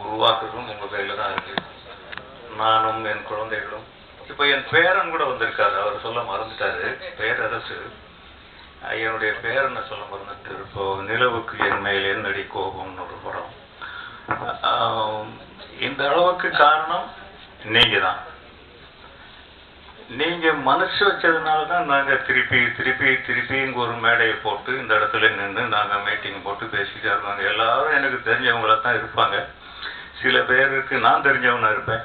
உருவாக்குறதும் உங்க கையில தான் இருக்கு. நானும் என் குழந்தைகளும். இப்போ என் பேரன் கூட வந்திருக்காரு. அவர் சொல்ல மறந்துட்டாரு. பேரரசு. என்னுடைய பேரனை சொல்ல மறந்துட்டு இப்போ நிலவுக்கு என் மேல் என்னடி கோபம்னு ஒரு படம். ஆஹ் இந்த அளவுக்கு காரணம் நீங்க தான் நீங்க மனசு வச்சதுனால தான் நாங்க திருப்பி திருப்பி திருப்பி இங்க ஒரு மேடையை போட்டு இந்த இடத்துல நின்று நாங்க மீட்டிங் போட்டு பேசிட்டு இருக்காங்க எல்லாரும் எனக்கு தெரிஞ்சவங்களா தான் இருப்பாங்க. சில பேருக்கு நான் தெரிஞ்சவனா இருப்பேன்.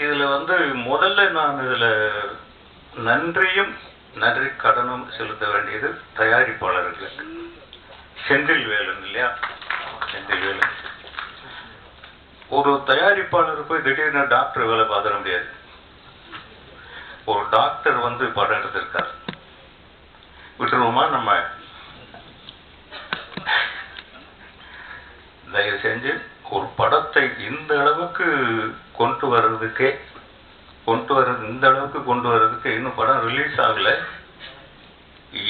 இதுல வந்து முதல்ல நான் இதுல நன்றியும் நன்றி கடனும் செலுத்த வேண்டியது தயாரிப்பாளர்களுக்கு. செந்தில் வேலன் இல்லையா? செந்தில் வேலன். ஒரு தயாரிப்பாளர் போய் திடீர்னு டாக்டர் வேலை பார்த்துட முடியாது. ஒரு டாக்டர் வந்து படம் எடுத்திருக்கார். விட்டுருவோமா நம்ம தயவு செஞ்சு ஒரு படத்தை இந்த அளவுக்கு கொண்டு வர்றதுக்கே கொண்டு வர்றது இந்த அளவுக்கு கொண்டு வர்றதுக்கு இன்னும் படம் ரிலீஸ் ஆகல.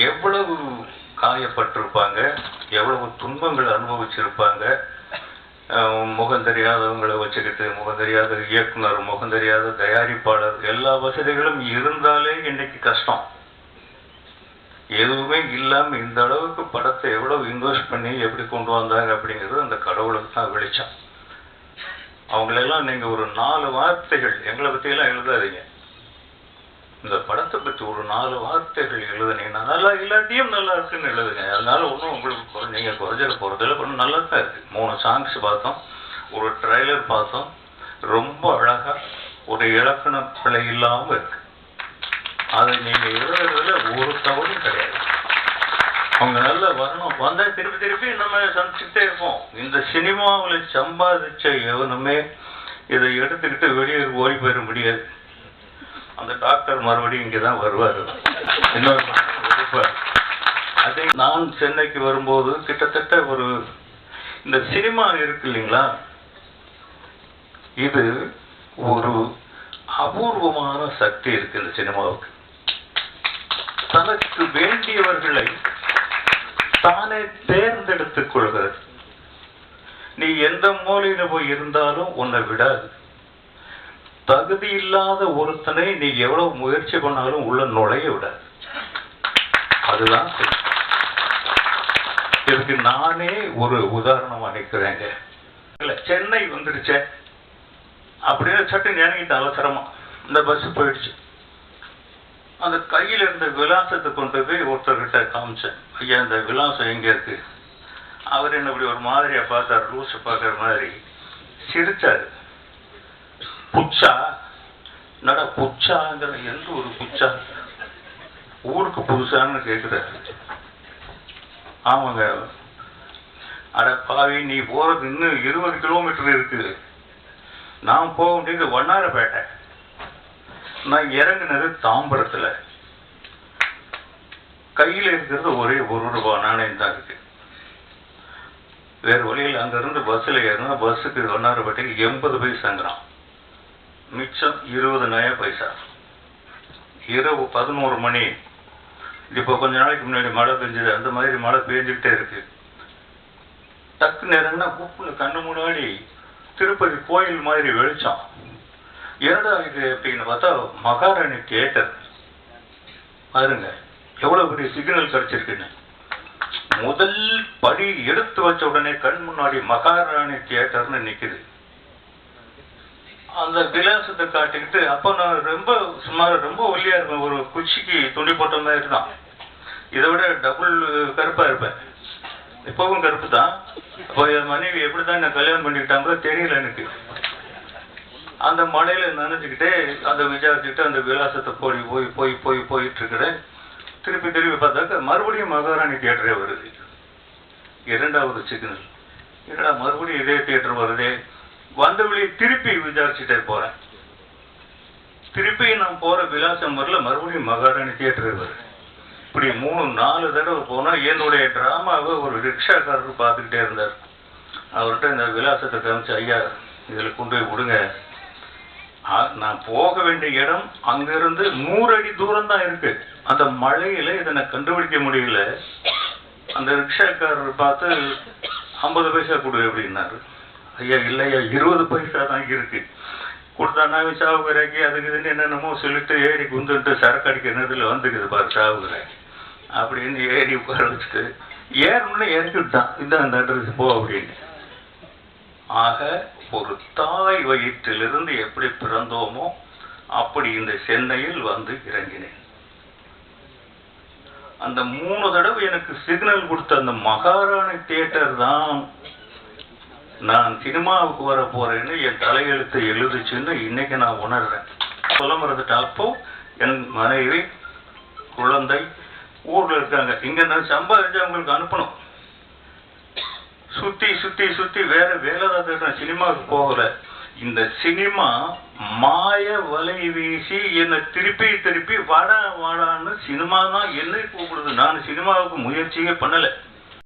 எவ்வளவு காயப்பட்டிருப்பாங்க எவ்வளவு துன்பங்கள் அனுபவிச்சிருப்பாங்க முகம் தெரியாதவங்களை வச்சுக்கிட்டு முகம் தெரியாத இயக்குனர் முகம் தெரியாத தயாரிப்பாளர் எல்லா வசதிகளும் இருந்தாலே இன்னைக்கு கஷ்டம். எதுவுமே இல்லாம இந்த அளவுக்கு படத்தை எவ்வளவு இன்வெஸ்ட் பண்ணி எப்படி கொண்டு வந்தாங்க அப்படிங்கிறது அந்த கடவுளுக்கு தான் வெளிச்சம். அவங்களெல்லாம் நீங்க ஒரு நாலு வார்த்தைகள் எங்களை பற்றியெல்லாம் எழுதாதீங்க. இந்த படத்தை பத்தி ஒரு நாலு வார்த்தைகள் எழுதுனீங்கன்னா நல்லா இல்லாட்டியும் நல்லா இருக்குன்னு எழுதுங்க. அதனால ஒன்றும் உங்களுக்கு குறை- நீங்க குறைஞ்சிட போகிறதில்ல கொஞ்சம் நல்லா தான் இருக்கு. மூணு சாங்ஸ் பார்த்தோம் ஒரு ட்ரைலர் பார்த்தோம். ரொம்ப அழகா ஒரு இலக்கண பிழை இல்லாமல் இருக்கு. அது நீங்க எழுதுறதுல ஒரு தவறும் கிடையாது. அவங்க நல்லா வரணும். வந்தால் திருப்பி திருப்பி நம்ம சந்திச்சுட்டே இருப்போம். இந்த சினிமாவில் சம்பாதிச்ச எவனுமே இதை எடுத்துக்கிட்டு வெளியே ஓடி போயிட முடியாது. அந்த டாக்டர் மறுபடியும் இங்கே தான் வருவார். இன்னொரு அதே நான் சென்னைக்கு வரும்போது கிட்டத்தட்ட ஒரு இந்த சினிமா இருக்கு இல்லைங்களா? இது ஒரு அபூர்வமான சக்தி இருக்கு இந்த சினிமாவுக்கு. தனக்கு வேண்டியவர்களை தானே தேர்ந்தெடுத்துக் கொள்கிறது நீ எந்த மூலையில போய் இருந்தாலும் உன்னை விடாது. தகுதி இல்லாத ஒருத்தனை நீ எவ்வளவு முயற்சி பண்ணாலும் உள்ள நுழைய விடாது. அதுதான் இதுக்கு நானே ஒரு உதாரணம் அளிக்கிறேங்க இல்ல சென்னை வந்துடுச்சே. அப்படின்னு சட்டு இறங்கிட்டு அவசரமா. இந்த பஸ் போயிடுச்சு. அந்த கையில் இருந்த விலாசத்தை கொண்டு போய் ஒருத்தர்கிட்ட காமிச்சேன். ஐயா இந்த விலாசம் எங்கே இருக்கு? அவர் என்ன இப்படி ஒரு மாதிரியை பார்த்தார் ரூஸ் பார்க்குற மாதிரி. சிரித்தார் புச்சா? நட புச்சாங்கிற எந்த ஒரு புச்சா? ஊருக்கு புதுசான்னு கேட்குறாரு ஆமாங்க. அட பாவி நீ போகிறது இன்னும் இருபது கிலோமீட்டர் இருக்குது. நான் போக வேண்டியது வண்ணாரப்பேட்டை. நான் இறங்குனது தாம்பரத்தில். கையில் இருக்கிறது ஒரே ஒரு ரூபா நாணயம் தான் இருக்கு வேறு வழியில் அங்கேருந்து இருந்து ஏறினா பஸ்ஸுக்கு வண்ணாரப்பேட்டைக்கு எண்பது பைசாங்கிறான். மிச்சம் இருபது நய பைசா. இரவு பதினோரு மணி. இப்போ கொஞ்ச நாளைக்கு முன்னாடி மழை பெஞ்சது அந்த மாதிரி மழை பெஞ்சுக்கிட்டே இருக்கு. டக்கு நேரம்னா கூப்புல கண்ணு முன்னாடி திருப்பதி கோயில் மாதிரி வெளிச்சம். இரண்டாவது அப்படின்னு பார்த்தா மகாராணி தியேட்டர் பாருங்க எவ்வளவு பெரிய சிக்னல் கிடச்சிருக்குன்னு. முதல் படி எடுத்து வச்ச உடனே கண் முன்னாடி மகாராணி தியேட்டர்னு நிக்குது. அந்த விலாசத்தை காட்டிக்கிட்டு அப்ப நான் ரொம்ப சுமார் ரொம்ப ஒல்லியா இருப்பேன். ஒரு குச்சிக்கு துணி போட்ட மாதிரி தான். இதை விட டபுள் கருப்பா இருப்பேன். இப்பவும் கருப்பு தான். அப்போ என் மனைவி எப்படிதான் என்ன கல்யாணம் பண்ணிக்கிட்டாங்களோ தெரியல எனக்கு. அந்த மலையில நினைச்சுக்கிட்டே அந்த விசாரிச்சுக்கிட்டு அந்த விலாசத்தை போய் போய் போய் போய் போயிட்டு இருக்கிறேன் திருப்பி திருப்பி பார்த்தாக்க மறுபடியும் மகாராணி தியேட்டரே வருது. இரண்டாவது சிக்னல். என்னடா மறுபடியும் இதே தியேட்டர் வருதே? வந்த வழியை திருப்பி விசாரிச்சுட்டே போறேன். திருப்பி நான் போற விலாசம் வரல மறுபடியும் மகாராணி தியேட்டரே வருது. இப்படி மூணு நாலு தடவை போனா என்னுடைய டிராமாவை ஒரு ரிக்ஷாக்காரர் பார்த்துக்கிட்டே இருந்தார். அவர்கிட்ட இந்த விலாசத்தை காமிச்சு ஐயா இதில் கொண்டு போய் விடுங்க. நான் போக வேண்டிய இடம் அங்கிருந்து நூறு அடி தூரம் தான் இருக்கு. அந்த மழையில இதை நான் கண்டுபிடிக்க முடியல. அந்த ரிக்ஷாக்காரர் பார்த்து ஐம்பது பைசா கொடு அப்படின்னாரு. ஐயா இல்லையா இருபது பைசா தான் இருக்கு. கொடுத்தானா சாவுகிறாக்கி அதுக்கு இதுன்னு என்னென்னமோ சொல்லிட்டு ஏறி குந்துட்டு சரக்கு அடிக்கிற நேரத்தில் வந்துக்குது பாரு சாவுகிறாக்கி அப்படின்னு ஏறி உட்கார வச்சுட்டு ஏறணும்னு இறக்கி விட்டான் இந்த அந்த அட்ரஸ் போ அப்படின்னு. ஆக ஒரு தாய் வயிற்றிலிருந்து எப்படி பிறந்தோமோ அப்படி இந்த சென்னையில் வந்து இறங்கினேன். அந்த மூணு தடவை எனக்கு சிக்னல் கொடுத்த அந்த மகாராணி தியேட்டர் தான் நான் சினிமாவுக்கு வர போறேன்னு என் தலையெழுத்து எழுதுச்சுன்னு இன்னைக்கு நான் உணர்றேன். சொல்ல அப்போ என் மனைவி குழந்தை ஊர்ல இருக்காங்க. இங்க நான் சம்பாதிச்சு அவங்களுக்கு அனுப்பணும். சுத்தி சுத்தி சுத்தி வேற வேலை தான் சினிமாவுக்கு போகல. இந்த சினிமா மாய வலை வீசி என்னை திருப்பி திருப்பி வாடா வாடான்னு சினிமா தான் என்னை கூப்பிடுது. நான் சினிமாவுக்கு முயற்சியே பண்ணல.